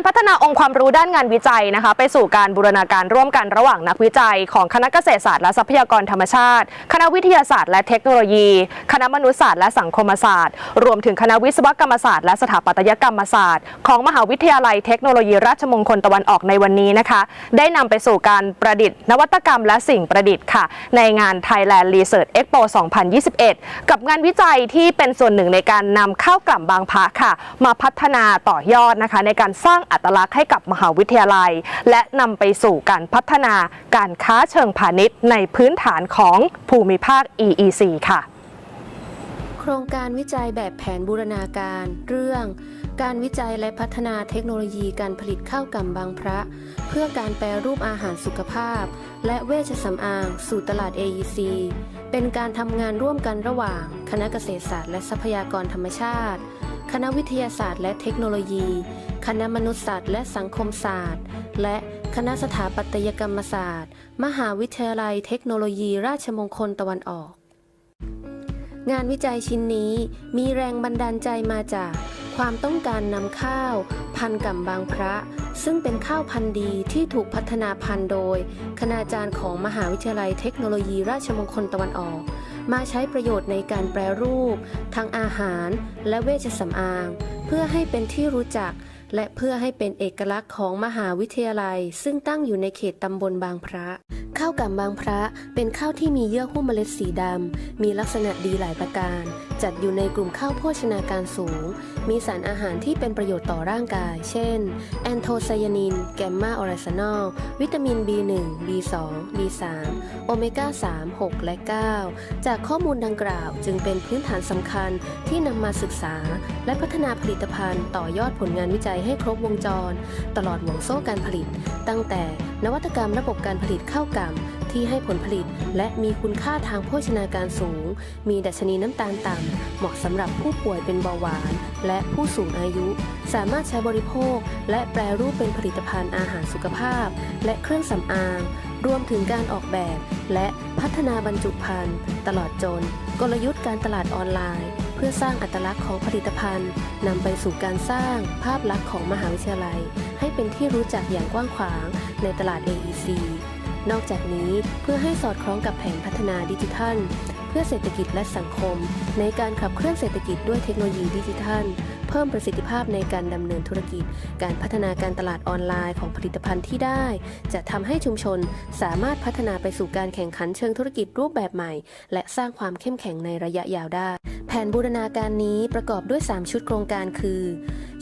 การพัฒนาองค์ความรู้ด้านงานวิจัยนะคะ ไปสู่การบูรณาการร่วมกันระหว่างนักวิจัย ของคณะเกษตรศาสตร์และทรัพยากรธรรมชาติ คณะวิทยาศาสตร์และเทคโนโลยี คณะมนุษยศาสตร์และสังคมศาสตร์ รวมถึงคณะวิศวกรรมศาสตร์และสถาปัตยกรรมศาสตร์ ของมหาวิทยาลัยเทคโนโลยีราชมงคลตะวันออกในวันนี้นะคะ ได้นำไปสู่การประดิษฐ์ นวัตกรรมและสิ่งประดิษฐ์ค่ะ ในงาน Thailand Research Expo 2021 กับงานวิจัยที่เป็นส่วนหนึ่งในการนำข้าวกล่ำบางพระค่ะ มาพัฒนาต่อยอดนะคะในการสร้างอัตลักษณ์ให้กับมหาวิทยาลัย และนำไปสู่การพัฒนาการค้าเชิงพาณิชย์ในพื้นฐานของภูมิภาค EEC ค่ะ โครงการวิจัยแบบแผนบูรณาการ เรื่อง การวิจัยและพัฒนาเทคโนโลยีการผลิตข้าวกล่ำบางพระ เพื่อการแปรรูปอาหารสุขภาพ และเวชสำอางสู่ตลาด AEC เป็นการทำงานร่วมกันระหว่าง คณะเกษตรศาสตร์และทรัพยากรธรรมชาติ คณะวิทยาศาสตร์และเทคโนโลยี คณะมนุษยศาสตร์และสังคมศาสตร์ และคณะสถาปัตยกรรมศาสตร์ มหาวิทยาลัยเทคโนโลยีราชมงคลตะวันออก งานวิจัยชิ้นนี้มีแรงบันดาลใจมาจากความต้องการนำข้าว พันก่ำบางพระ ซึ่งเป็นข้าวพันธุ์ดีที่ถูกพัฒนาพันธุ์โดย คณาจารย์ของมหาวิทยาลัยเทคโนโลยีราชมงคลตะวันออก มาใช้ประโยชน์ในการแปรรูป ทั้งอาหารและเวชสำอาง เพื่อให้เป็นที่รู้จัก และเพื่อให้เป็นเอกลักษณ์ของมหาวิทยาลัย ซึ่งตั้งอยู่ในเขตตำบลบางพระข้าวกำบางพระเป็นข้าวที่มีเยื่อหุ้มเมล็ดสีดำ มีลักษณะดีหลายประการ จัดอยู่ในกลุ่มข้าวโภชนาการสูงมีสารอาหารที่เป็นประโยชน์ต่อร่างกาย เช่น แอนโทไซยานิน แกมมาออเรซานอล วิตามิน B1 B2 B3 โอเมก้า 3 6 และ 9 จากข้อมูลดังกล่าวจึงเป็นพื้นฐานสำคัญที่นำมาศึกษา และพัฒนาผลิตภัณฑ์ต่อยอดผลงานวิจัยให้ครบวงจร ตลอดห่วงโซ่การผลิต ตั้งแต่นวัตกรรมระบบการผลิตข้าวกล่ำ ที่ให้ผลผลิต และมีคุณค่าทางโภชนาการสูง มีดัชนีน้ำตาลต่ำ เหมาะสำหรับผู้ป่วยเป็นเบาหวาน และผู้สูงอายุ สามารถใช้บริโภค และแปรรูปเป็นผลิตภัณฑ์อาหารสุขภาพ และเครื่องสำอาง รวมถึงการออกแบบ และพัฒนาบรรจุภัณฑ์ ตลอดจน กลยุทธ์การตลาดออนไลน์ เพื่อสร้างอัตลักษณ์ของผลิตภัณฑ์นำไปสู่การสร้างภาพลักษณ์ของมหาวิทยาลัย ให้เป็นที่รู้จักอย่างกว้างขวางในตลาด AEC นอกจากนี้เพื่อให้สอดคล้องกับแผนพัฒนาดิจิทัล เพื่อเศรษฐกิจและสังคม ในการขับเคลื่อนเศรษฐกิจด้วยเทคโนโลยีดิจิทัล เพิ่มประสิทธิภาพในการดำเนินธุรกิจ การพัฒนาการตลาดออนไลน์ของผลิตภัณฑ์ที่ได้ จะทำให้ชุมชนสามารถพัฒนาไปสู่การแข่งขันเชิงธุรกิจรูปแบบใหม่ และสร้างความเข้มแข็งในระยะยาวได้ แผนบูรณาการนี้ประกอบด้วย 3 ชุดโครงการคือ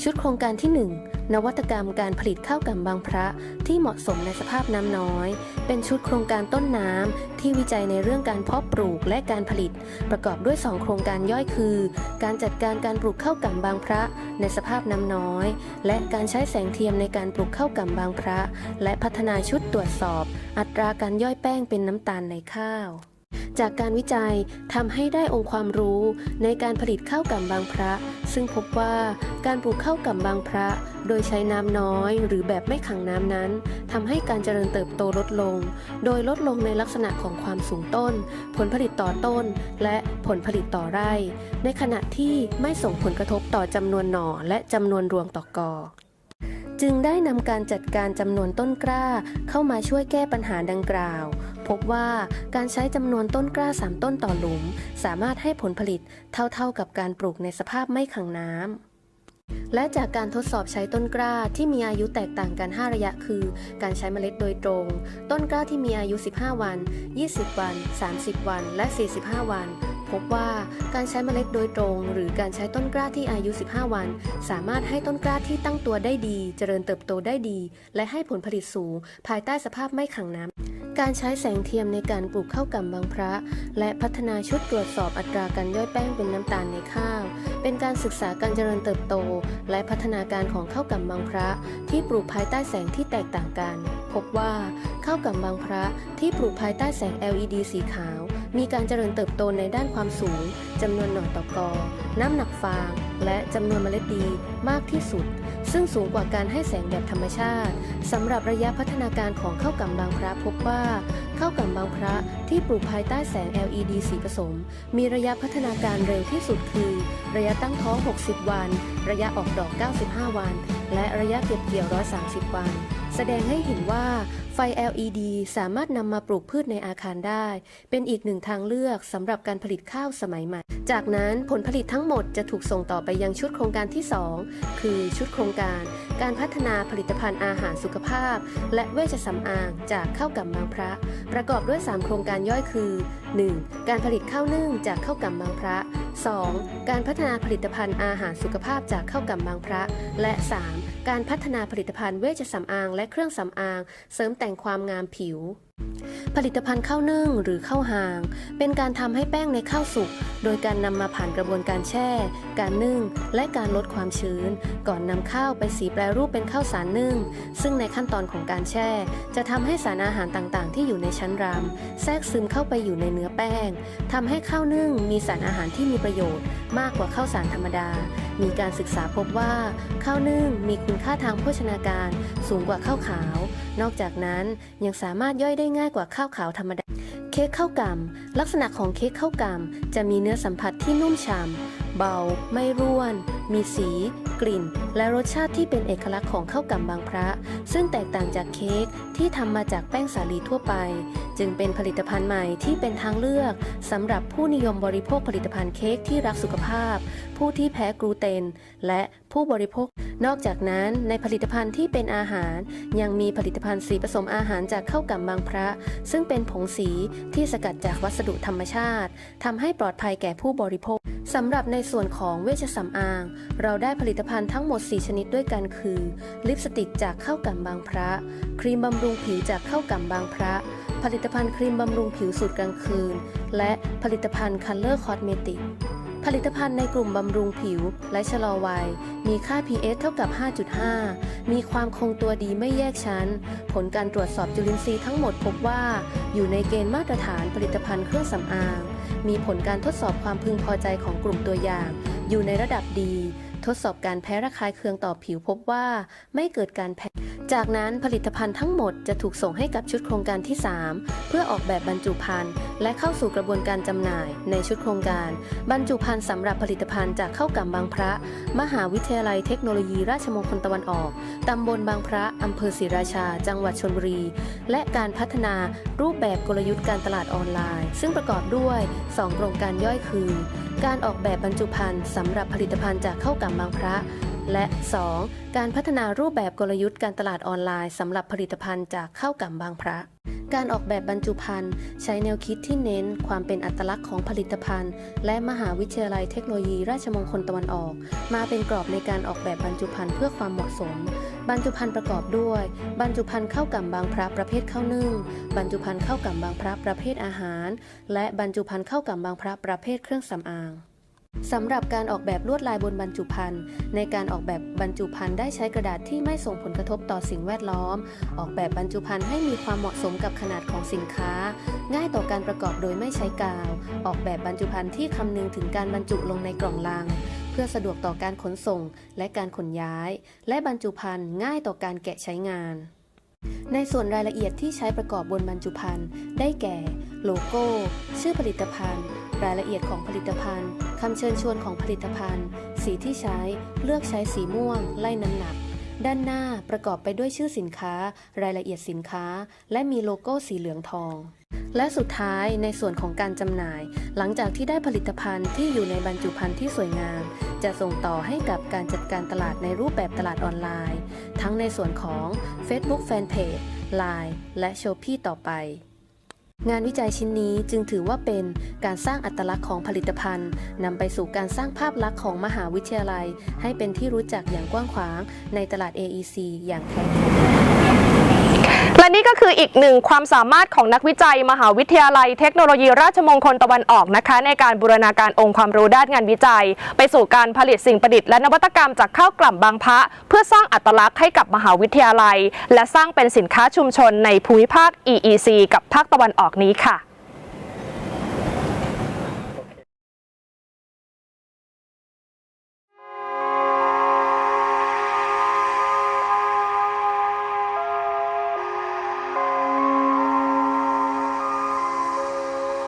ชุดโครงการที่ 1 นวัตกรรมการผลิตข้าวกำบางพระที่เหมาะสมในสภาพน้ำน้อย เป็นชุดโครงการต้นน้ำที่วิจัยในเรื่องการเพาะปลูกและการผลิต ประกอบด้วย 2 โครงการย่อยคือ การจัดการการปลูกข้าวกำบางพระในสภาพน้ำน้อย และการใช้แสงเทียมในการปลูกข้าวกำบางพระ และพัฒนาชุดตรวจสอบ อัตราการย่อยแป้งเป็นน้ำตาลในข้าว จากการวิจัยทำให้ได้องค์ความรู้ในการผลิตข้าวกำบางพระ ซึ่งพบว่าการปลูกข้าวกำบางพระ โดยใช้น้ำน้อย หรือแบบไม่ขังน้ำนั้นทำให้การเจริญเติบโตลดลง โดยลดลงในลักษณะของความสูงต้น ผลผลิตต่อต้น และผลผลิตต่อไร่ ในขณะที่ไม่ส่งผลกระทบต่อจำนวนหน่อและจำนวนรวงต่อกอจึงได้นำการจัดการจำนวนต้นกล้าเข้ามาช่วยแก้ปัญหาดังกล่าว พบว่าการใช้จำนวนต้นกล้า 3 ต้นต่อหลุม สามารถให้ผลผลิตเท่าๆกับการปลูกในสภาพไม่ขังน้ำและจากการทดสอบใช้ต้นกล้าที่มีอายุแตกต่างกัน 5 ระยะคือ การใช้เมล็ดโดยตรง ต้นกล้าที่มีอายุ 15 วัน 20 วัน 30 วัน และ 45 วัน พบว่าการใช้เมล็ดโดยตรง หรือการใช้ต้นกล้าที่อายุ 15 วัน สามารถให้ต้นกล้าที่ตั้งตัวได้ดี เจริญเติบโตได้ดี และให้ผลผลิตสูง ภายใต้สภาพไม่ขังน้ำการใช้แสงเทียมในการปลูกข้าวกำบางพระ และพัฒนาชุดตรวจสอบอัตราการย่อยแป้งเป็นน้ำตาลในข้าว เป็นการศึกษาการเจริญเติบโต และพัฒนาการของข้าวกำบางพระ ที่ปลูกภายใต้แสงที่แตกต่างกัน พบว่าข้าวกำบางพระที่ปลูกภายใต้แสง LED สีขาว มีการเจริญเติบโตในด้านความสูงจำนวนหน่อต่อกอ น้ำหนักฟาง และจำนวนเมล็ดดีมากที่สุด ซึ่งสูงกว่าการให้แสงแบบธรรมชาติสำหรับระยะพัฒนาการของข้าวกำบางพระพบว่าข้าวกำบางพระที่ปลูกภายใต้แสง LED สีผสม มีระยะพัฒนาการเร็วที่สุดคือ ระยะตั้งท้อง 60 วัน ระยะออกดอก 95 วัน และระยะเก็บเกี่ยว 130 วัน แสดงให้เห็นว่า ไฟ LED สามารถนำมาปลูกพืชในอาคารได้ เป็นอีกหนึ่งทางเลือกสำหรับการผลิตข้าวสมัยใหม่ จากนั้นผลผลิตทั้งหมดจะถูกส่งต่อไปยังชุดโครงการที่ 2 คือชุดโครงการ การพัฒนาผลิตภัณฑ์อาหารสุขภาพ และเวชสำอางจากข้าวกำบางพระ ประกอบด้วย 3 โครงการย่อยคือ 1. การผลิตข้าวนึ่งจากข้าวกำบางพระ 2. การพัฒนาผลิตภัณฑ์อาหารสุขภาพจากข้าวกำบางพระ และ 3. การพัฒนาผลิตภัณฑ์เวชสำอางและเครื่องสำอาง เสริมแต่งแต่งความงามผิว ผลิตภัณฑ์ข้าวนึ่งหรือข้าวหาง เป็นการทำให้แป้งในข้าวสุก โดยการนำมาผ่านกระบวนการแช่ การนึ่ง และการลดความชื้น ก่อนนำข้าวไปสีแปรรูปเป็นข้าวสารนึ่ง ซึ่งในขั้นตอนของการแช่ จะทำให้สารอาหารต่างๆ ที่อยู่ในชั้นรำแทรกซึมเข้าไปอยู่ในเนื้อแป้งทำให้ข้าวนึ่งมีสารอาหารที่มีประโยชน์ มากกว่าข้าวสารธรรมดา มีการศึกษาพบว่า ข้าวนึ่งมีคุณค่าทางโภชนาการ สูงกว่าข้าวขาว นอกจากนั้นยังสามารถย่อยได้ง่ายกว่าข้าวขาวธรรมดา เค้กข้าวกำลักษณะของเค้กข้าวกำจะมีเนื้อสัมผัสที่นุ่มฉ่ำเบา ไม่ร่วน มีสี กลิ่น และรสชาติที่เป็นเอกลักษณ์ของข้าวกำบางพระ ซึ่งแตกต่างจากเค้กที่ทำมาจากแป้งสาลีทั่วไป จึงเป็นผลิตภัณฑ์ใหม่ที่เป็นทางเลือกสำหรับผู้นิยมบริโภคผลิตภัณฑ์เค้กที่รักสุขภาพ ผู้ที่แพ้กลูเตน และผู้บริโภคนอกจากนั้นในผลิตภัณฑ์ที่เป็นอาหาร ยังมีผลิตภัณฑ์สีผสมอาหารจากข้าวกำบางพระ ซึ่งเป็นผงสีที่สกัดจากวัสดุธรรมชาติทำให้ปลอดภัยแก่ผู้บริโภคสำหรับในในส่วนของเวชสำอาง เราได้ผลิตภัณฑ์ทั้งหมด 4 ชนิดด้วยกันคือ ลิปสติกจากข้าวกำบางพระ ครีมบำรุงผิวจากข้าวกำบางพระ ผลิตภัณฑ์ครีมบำรุงผิวสูตรกลางคืน และผลิตภัณฑ์คัลเลอร์คอสเมติก ผลิตภัณฑ์ในกลุ่มบำรุงผิวและชะลอวัย มีค่า pH เท่ากับ 5.5 มีความคงตัวดีไม่แยกชั้น ผลการตรวจสอบจุลินทรีย์ทั้งหมดพบว่า อยู่ในเกณฑ์มาตรฐานผลิตภัณฑ์เครื่องสำอาง มีผลการทดสอบความพึงพอใจของกลุ่มตัวอย่าง อยู่ในระดับดี ทดสอบการแพ้ระคายเคืองต่อผิวพบว่าไม่เกิดการแพ้ จากนั้นผลิตภัณฑ์ทั้งหมดจะถูกส่งให้กับชุดโครงการที่ 3 เพื่อออกแบบบรรจุภัณฑ์ และเข้าสู่กระบวนการจำหน่าย ในชุดโครงการ บรรจุภัณฑ์สำหรับผลิตภัณฑ์จากข้าวกำบางพระ มหาวิทยาลัยเทคโนโลยีราชมงคลตะวันออกตำบลบางพระอำเภอศรีราชา จังหวัดชลบุรี และการพัฒนารูปแบบกลยุทธ์การตลาดออนไลน์ ซึ่งประกอบด้วย 2 โครงการย่อยคือ การออกแบบบรรจุภัณฑ์สำหรับผลิตภัณฑ์จากข้าวกำบางพระ และ 2. การพัฒนารูปแบบกลยุทธ์การตลาดออนไลน์สำหรับผลิตภัณฑ์จากข้าวกำบางพระ การออกแบบบรรจุภัณฑ์ใช้แนวคิดที่เน้นความเป็นอัตลักษณ์ของผลิตภัณฑ์ และมหาวิทยาลัยเทคโนโลยีราชมงคลตะวันออก มาเป็นกรอบในการออกแบบบรรจุภัณฑ์เพื่อความเหมาะสม บรรจุภัณฑ์ประกอบด้วย บรรจุภัณฑ์ข้าวกำบางพระประเภทข้าวนึ่ง บรรจุภัณฑ์ข้าวกำบางพระประเภทอาหาร และบรรจุภัณฑ์ข้าวกำบางพระประเภทเครื่องสำอางสำหรับการออกแบบลวดลายบนบรรจุภัณฑ์ในการออกแบบบรรจุภัณฑ์ได้ใช้กระดาษที่ไม่ส่งผลกระทบต่อสิ่งแวดล้อม ออกแบบบรรจุภัณฑ์ให้มีความเหมาะสมกับขนาดของสินค้า ง่ายต่อการประกอบโดยไม่ใช้กาว ออกแบบบรรจุภัณฑ์ที่คำนึงถึงการบรรจุลงในกล่องลัง พื่อสะดวกต่อการขนส่งและการขนย้าย และบรรจุภัณฑ์ง่ายต่อการแกะใช้งาน ในส่วนรายละเอียดที่ใช้ประกอบบนบรรจุภัณฑ์ได้แก่ โลโก้ ชื่อผลิตภัณฑ์ รายละเอียดของผลิตภัณฑ์คำเชิญชวนของผลิตภัณฑ์ สีที่ใช้เลือกใช้สีม่วง ไล่น้ำหนักด้านหน้าประกอบไปด้วยชื่อสินค้า รายละเอียดสินค้า และมีโลโก้สีเหลืองทอง และสุดท้ายในส่วนของการจำหน่าย หลังจากที่ได้ผลิตภัณฑ์ที่อยู่ในบรรจุภัณฑ์ที่สวยงาม จะส่งต่อให้กับการจัดการตลาดในรูปแบบตลาดออนไลน์ ทั้งในส่วนของ Facebook Fanpage Line และ Shopee ต่อไปงานวิจัยชิ้นนี้จึงถือว่าเป็นการสร้างอัตลักษณ์ของผลิตภัณฑ์นำไปสู่การสร้างภาพลักษณ์ของมหาวิทยาลัย ให้เป็นที่รู้จักอย่างกว้างขวางในตลาด AEC อย่างแท้จริง และนี่ก็คืออีกหนึ่งความสามารถของนักวิจัย มหาวิทยาลัยเทคโนโลยีราชมงคลตะวันออกนะคะ ในการบูรณาการองค์ความรู้ด้านงานวิจัย ไปสู่การผลิตสิ่งประดิษฐ์และนวัตกรรมจากข้าวกล่ำบางพระ เพื่อสร้างอัตลักษณ์ให้กับมหาวิทยาลัย และสร้างเป็นสินค้าชุมชนในภูมิภาค EEC กับภาคตะวันออกนี้ค่ะ